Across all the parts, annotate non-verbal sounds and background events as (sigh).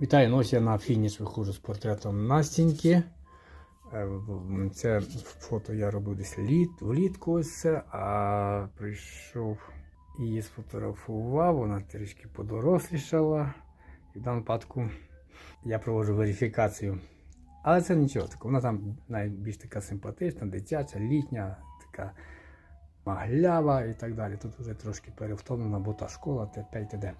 Вітаю, ну ось я на фініш виходжу з портретом Настіньки. Е, Це фото я робив десь літ, влітку ось це, а прийшов і її сфотографував, вона трішки подорослішала. І в даному випадку я проводжу верифікацію. Але це нічого, так, вона там найбільш така симпатична, дитяча, літня, така маглява і так далі. Тут вже трошки перевтомлена, бо та школа, Т5 ТД.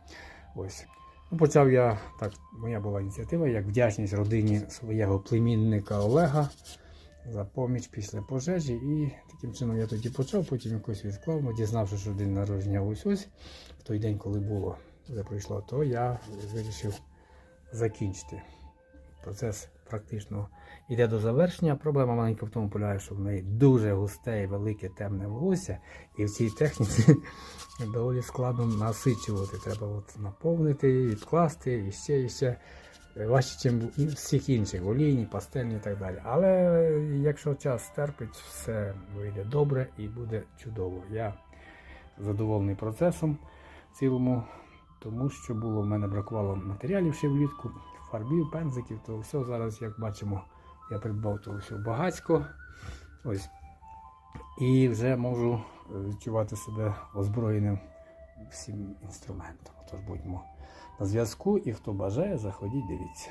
Ось. Ну, почав я, так, моя була ініціатива, як вдячність родині своєго племінника Олега за поміч після пожежі. І таким чином я тоді почав, потім якось відклав, дізнавшись, дізнавши, що день народження ось ось, в той день, коли було, вже пройшло, то я вирішив закінчити. Процес практично йде до завершення. Проблема маленька в тому полягає, що в неї дуже густе і велике темне волосся, і в цій техніці (laughs) доволі складно насичувати. Треба от наповнити, відкласти і ще, і ще. Важче, ніж всіх інших, олійні, пастельні і так далі. Але якщо час терпить, все вийде добре і буде чудово. Я задоволений процесом в цілому, тому що було в мене бракувало матеріалів ще влітку, фарбів, пензиків, то все зараз, як бачимо, я придбав то все багацько. Ось. І вже можу е, відчувати себе озброєним всім інструментом. Тож будьмо на зв'язку і хто бажає, заходіть, дивіться.